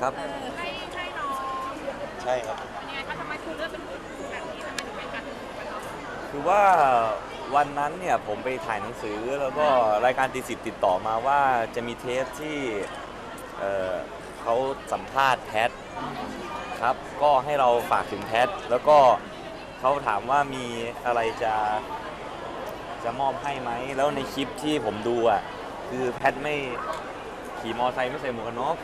ครับเออให้ให้น้องใช่ครับเป็นยังไงคะทำไมคุณเลือกเป็นแบบนี้ทำไมถึงเป็นการถูกกันเนาะคือว่าวันนั้นเนี่ยผมไปถ่ายหนังสือแล้วก็รายการตีสิบติดต่อมาว่าจะมีเทปที่เอ่อเขาสัมภาษณ์แพทครับ ก็ให้เราฝากถึงแพท แล้วก็เขาถามว่ามีอะไรจะจะมอบให้ไหม แล้วในคลิปที่ผมดูอะคือแพทไม่ ขี่มอไซค์ไม่ใส่หมวกกันน็อก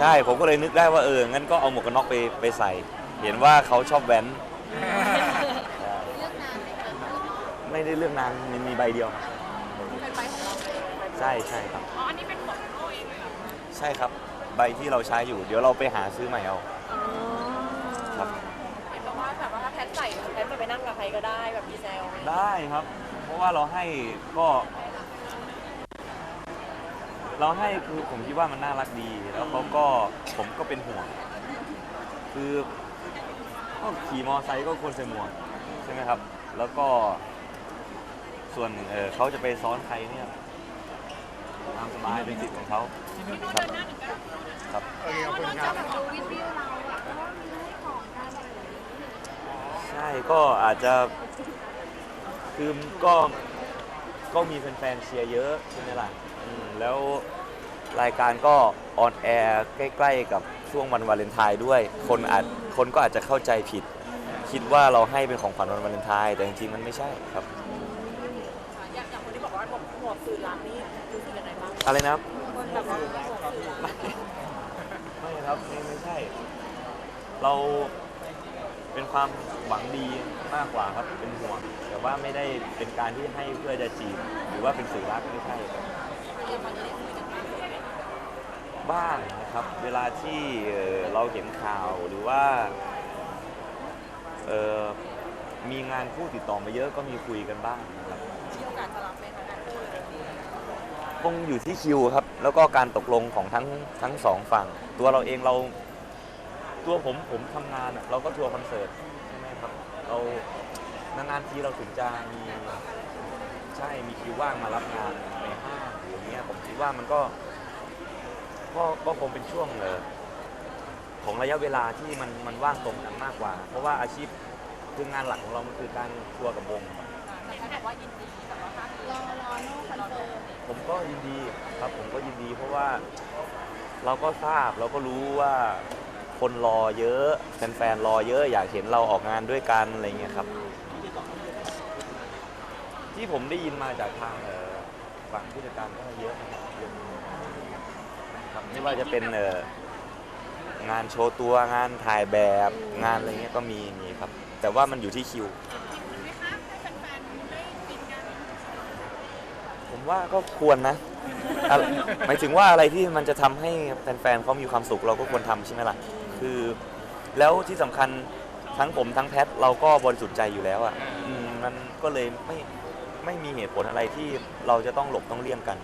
ใช่ผมก็เลยนึกได้ว่าเอองั้นก็เอาหมวกกันน็อกไปไปใส่ เห็นว่าเขาชอบแว้นเลือกนานไหมคะไม่ได้เลือกนานมีมีใบเดียวเป็นใบของเราเลยใช่ใช่ครับ อ๋อ อันนี้เป็นของโอ้เองเลยเหรอคะใช่ครับ ใบที่เราใช้อยู่ เดี๋ยวเราไปหาซื้อใหม่เอาครับ เห็นบอกว่าแบบว่าถ้าแพทใส่แพทจะไปนั่งกับใครก็ได้แบบดีเซลได้ครับ เพราะว่าเราให้ก็ เราให้คือผมคิดว่ามันน่ารักดี แล้วเขาก็ผมก็เป็นห่วง คือก็ขี่มอไซค์ก็ควรใส่หมวกใช่ไหมครับ แล้วก็ส่วนเออเขาจะไปซ้อนใครเนี่ยตามสบายเป็นสิทธิ์ของเขาครับครับโอเคขอบคุณนอกคจารักบแบบดูวิดีโอเราอะเพราะว่ามันให้ของกันอะไรอย่างนี้ใช่ก็อาจจะคือก็ก็มีแฟนๆเชียร์เยอะใช่ไหมล่ะอืม แล้วรายการก็ออนแอร์ใกล้ ๆ กับช่วงวันวาเลนไทน์ด้วย คนอาจคนก็อาจจะเข้าใจผิด คิดว่าเราให้เป็นของขวัญวันวาเลนไทน์แต่จริงๆมันไม่ใช่ครับ อย่างอย่างคนที่บอกว่าหมวกสื่อรักนี่รู้สึกยังไงบ้างอะไรนะครับคนแบบว่าหมวกสื่อรักไม่ครับไม่ไม่ใช่ เราเป็นความหวังดีมากกว่าครับเป็นห่วงแต่ว่าไม่ได้เป็นการที่ให้เพื่อจะจีบหรือว่าเป็นสื่อรักไม่ใช่ครับ บ้างนะครับ เวลาที่เอ่อเราเห็นข่าวหรือว่าเอ่อมีงานคู่ติดต่อมาเยอะก็มีคุยกันบ้างนะครับ มีโอกาสจะรับไหมคะงานคู่อะไรแบบนี้คงอยู่ที่คิวครับ แล้วก็การตกลงของทั้งทั้งสองฝั่ง ตัวเราเองเรา ตัวผมผมทำงานอะเราก็ทัวร์คอนเสิร์ตใช่ไหมครับเรานานๆทีเราถึงจะมีใช่มีคิวว่างมารับงานใน งหรืออย่างเงี้ยผมคิดว่ามันก็ก็ก็คงเป็นช่วงเออของระยะเวลาที่มันมันว่างตรงกันมากกว่า เพราะว่าอาชีพคืองานหลักของเรามันคือการทัวร์กับวงแต่แพทบอกว่ายินดีแบบว่าถ้ารอรอโน่คอนเฟิร์มผมก็ยินดีครับผมก็ยินดี เพราะว่าเราก็ทราบเราก็รู้ว่าคนรอเยอะแฟนๆรอเยอะ อยากเห็นเราออกงานด้วยกันอะไรเงี้ยครับ ที่ผมได้ยินมาจากทางเอ่อ ฝั่งผู้จัดการก็เยอะนะครับเยอะครับไม่ว่าจะเป็นเอ่องานโชว์ตัวงานถ่ายแบบงานอะไรเงี้ยก็มีมีครับ แต่ว่ามันอยู่ที่คิวไหมคะให้แฟนๆได้กินกันผมว่าก็ควรนะอะไรหมายถึงว่าอะไรที่มันจะทำให้แฟนๆเขามีความสุขเราก็ควรทำใช่ไหมล่ะ คือ แล้วที่สำคัญทั้งผมทั้งแพทเราก็บริสุทธิ์ใจอยู่แล้วอะอืมมันก็เลยไม่ ไม่มีเหตุผลอะไรที่เราจะต้องหลบต้องเลี่ยงกัน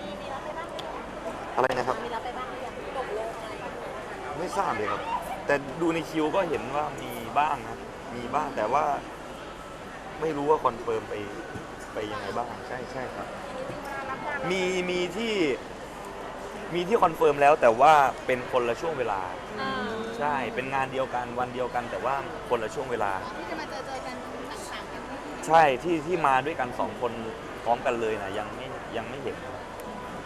มีมีรับไปบ้างอะไรนะครับ มีรับไปบ้างหรือยังตกลงอะไรบ้างไม่ทราบเลยครับ แต่ดูในคิวก็เห็นว่ามีบ้างนะมีบ้างแต่ว่า ไม่รู้ว่าคอนเฟิร์มไปไปยังไงบ้างใช่ใช่ครับ มีมีที่มีที่คอนเฟิร์มแล้วแต่ว่าเป็นคนละช่วงเวลาใช่เป็นงานเดียวกันวันเดียวกัน แต่ว่าคนละช่วงเวลา ที่จะมาเจอเจอกันต่างๆกัน ใช่ที่ที่มาด้วยกันสองคนพร้อมกันเลยนะยังไม่ยังไม่เห็น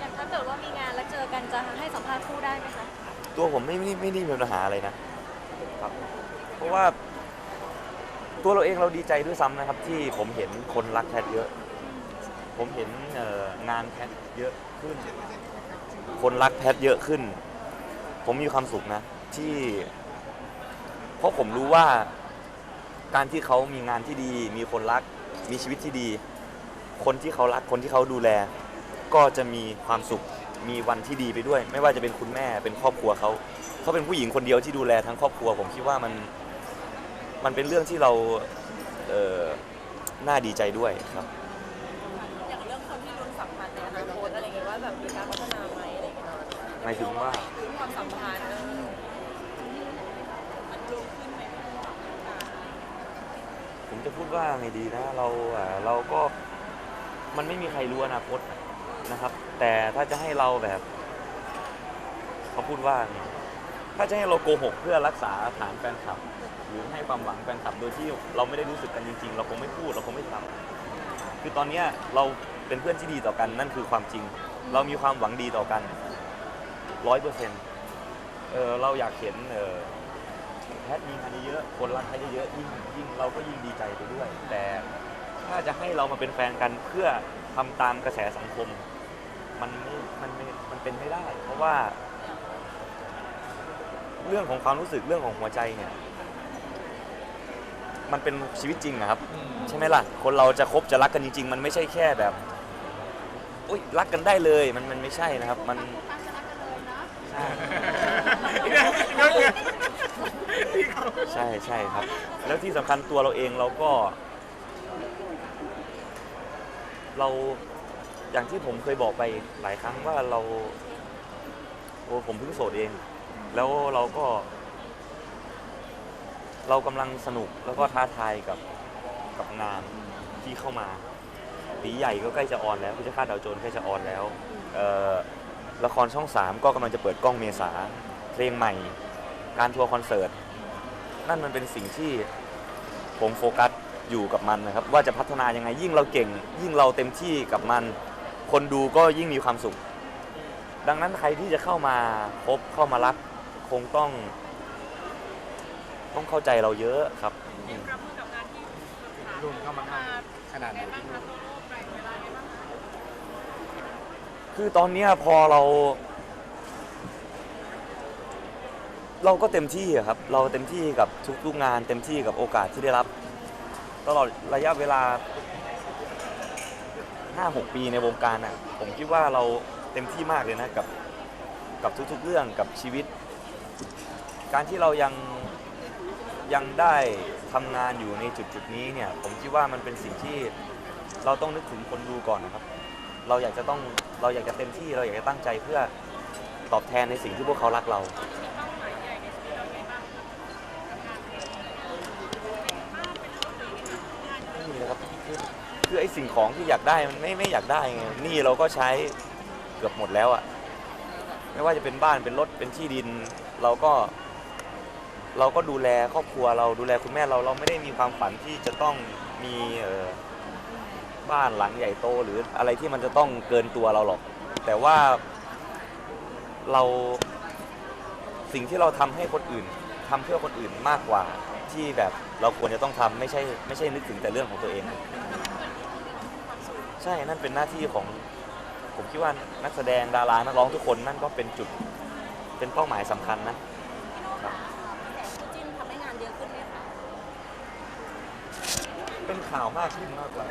อย่างถ้าเกิดว่ามีงานแล้วเจอกันจะให้สัมภาษณ์คู่ได้ไหมคะตัวผมไม่ไม่ไม่ได้มีปัญหาอะไรนะครับ เพราะว่าตัวเราเองเราดีใจด้วยซ้ำนะครับ ที่ผมเห็นคนรักแพทเยอะ ผมเห็นเอ่องานแพทเยอะขึ้น คนรักแพทเยอะขึ้น ผมมีความสุขนะ ที่ เพราะผมรู้ว่า การที่เขามีงานที่ดี มีคนรัก มีชีวิตที่ดี คนที่เขารักคนที่เขาดูแล ก็จะมีความสุขมีวันที่ดีไปด้วย ไม่ว่าจะเป็นคุณแม่เป็นครอบครัวเขาเขาเป็นผู้หญิงคนเดียวที่ดูแลทั้งครอบครัว ผมคิดว่ามันมันเป็นเรื่องที่เราเอ่อน่าดีใจด้วยครับ อย่างเรื่องคนที่ลุ้นสัมพันธ์ในอนาคตอะไรอย่างเงี้ยว่าแบบมีการพัฒนาไหมอะไรอย่างเงี้ยหมายถึงว่า ความสัมพันธ์เออมันรู้ขึ้นไหม ผมจะพูดว่าไงดีนะ เราเราก็มันไม่มีใครรู้อนาคตนะครับ แต่ถ้าจะให้เราแบบเขาพูดว่าถ้าจะให้เราโกหกเพื่อรักษาฐานแฟนคลับ หรือให้ความหวังแฟนคลับโดยที่เราไม่ได้รู้สึกกันจริง ๆ เราคงไม่พูดเราคงไม่ทำคือตอนนี้เราเป็นเพื่อนที่ดีต่อกันนั่นคือความจริง เรามีความหวังดีต่อกันร้อยเปอร์เซ็นต์เราอยากเห็นเแพทย์มีงานเยอะๆคนรักแพทย์เยอะๆยิ่งยิ่งเราก็ยิ่งดีใจไปด้วย แต่ถ้าจะให้เรามาเป็นแฟนกันเพื่อทำตามกระแสสังคม มันไม่มันไม่มันเป็นไม่ได้ เพราะว่า เรื่องของความรู้สึกเรื่องของหัวใจเนี่ย มันเป็นชีวิตจริงนะครับใช่ไหมล่ะ คนเราจะคบจะรักกันจริง ๆ มันไม่ใช่แค่แบบอุ้ยรักกันได้เลย มันมันไม่ใช่นะครับ มันใช่ ใช่ใช่ครับ แล้วที่สำคัญตัวเราเองเราก็ เราอย่างที่ผมเคยบอกไปหลายครั้งว่าเราโอ้ผมเพิ่งโสดเอง แล้วเราก็ เรากำลังสนุกแล้วก็ท้าทายกับกับงานที่เข้ามาตีใหญ่ก็ใกล้จะออนแล้วพิจฆาตดาวโจรใกล้จะออนแล้วเอ่อละครช่อง3ก็กำลังจะเปิดกล้องเมษาเพลงใหม่ การทัวร์คอนเสิร์ต นั่นมันเป็นสิ่งที่ผมโฟกัสอยู่กับมันนะครับ ว่าจะพัฒนายังไงยิ่งเราเก่ง ยิ่งเราเต็มที่กับมัน คนดูก็ยิ่งมีความสุข ดังนั้นใครที่จะเข้ามาพบเข้ามารักคงต้อง ต้องเข้าใจเราเยอะครับ เตรียมรับมือกับงานที่รุมเข้ามาขนาดไหนไงบ้างพี่คะโตโน่แบ่งเวลาไงบ้างคะ คือตอนเนี้ยพอเรา เราก็เต็มที่อะครับ เราเต็มที่กับทุกๆงานเต็มที่กับโอกาสที่ได้รับ ตลอดระยะเวลา 5-6 ปีในวงการอะ ผมคิดว่าเราเต็มที่มากเลยนะกับกับทุกๆเรื่องกับชีวิต การที่เรายังยังได้ทำงานอยู่ในจุดจุดๆนี้เนี่ย ผมคิดว่ามันเป็นสิ่งที่เราต้องนึกถึงคนดูก่อนนะครับ เราอยากจะต้องเราอยากจะเต็มที่เราอยากจะตั้งใจเพื่อตอบแทนในสิ่งที่พวกเขารักเรา เป้าหมายใหญ่ในชีวิตเราไงบ้างคะ นี่เลยครับคือ คือไอ้สิ่งของที่อยากได้มันไม่ไม่อยากได้ไงหนี่เราก็ใช้เกือบหมดแล้วอะไม่ว่าจะเป็นบ้านเป็นรถเป็นที่ดิน เราก็ เราก็ดูแลครอบครัวเราดูแลคุณแม่เราเราไม่ได้มีความฝันที่จะต้องมีเอ่อบ้านหลังใหญ่โตหรืออะไรที่มันจะต้องเกินตัวเราหรอก แต่ว่าเราสิ่งที่เราทำให้คนอื่นทำเพื่อคนอื่นมากกว่าที่แบบเราควรจะต้องทำไม่ใช่ไม่ใช่นึกถึงแต่เรื่องของตัวเอง ใช่นั่นเป็นหน้าที่ของ ผมคิดว่านักแสดงดารานักร้องทุกคนนั่นก็เป็นจุดเป็นเป้าหมายสำคัญนะคู่จิ้นทำให้งานเยอะขึ้นไหมคะเป็นข่าวมากขึ้นมากกว่า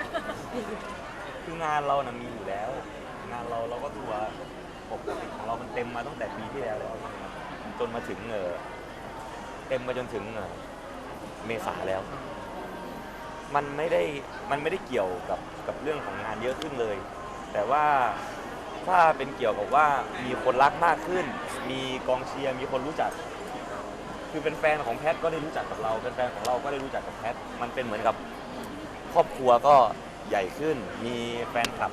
คืองานเรานะมีอยู่แล้ว งานเราเราก็ทัวร์ปกติของเรามันเต็มมาตั้งแต่ปีที่แล้วแล้วจนมาถึงเออเต็มมาจนถึงเอ่อเมษาแล้ว มันไม่ได้มันไม่ได้เกี่ยวกับกับเรื่องของงานเยอะขึ้นเลย แต่ว่าถ้าเป็นเกี่ยวกับว่ามีคนรักมากขึ้น มีกองเชียร์มีคนรู้จัก คือเป็นแฟนของแพทก็ได้รู้จักกับเราเป็นแฟนของเราก็ได้รู้จักกับแพทมันเป็นเหมือนกับครอบครัวก็ใหญ่ขึ้น มีแฟนคลับ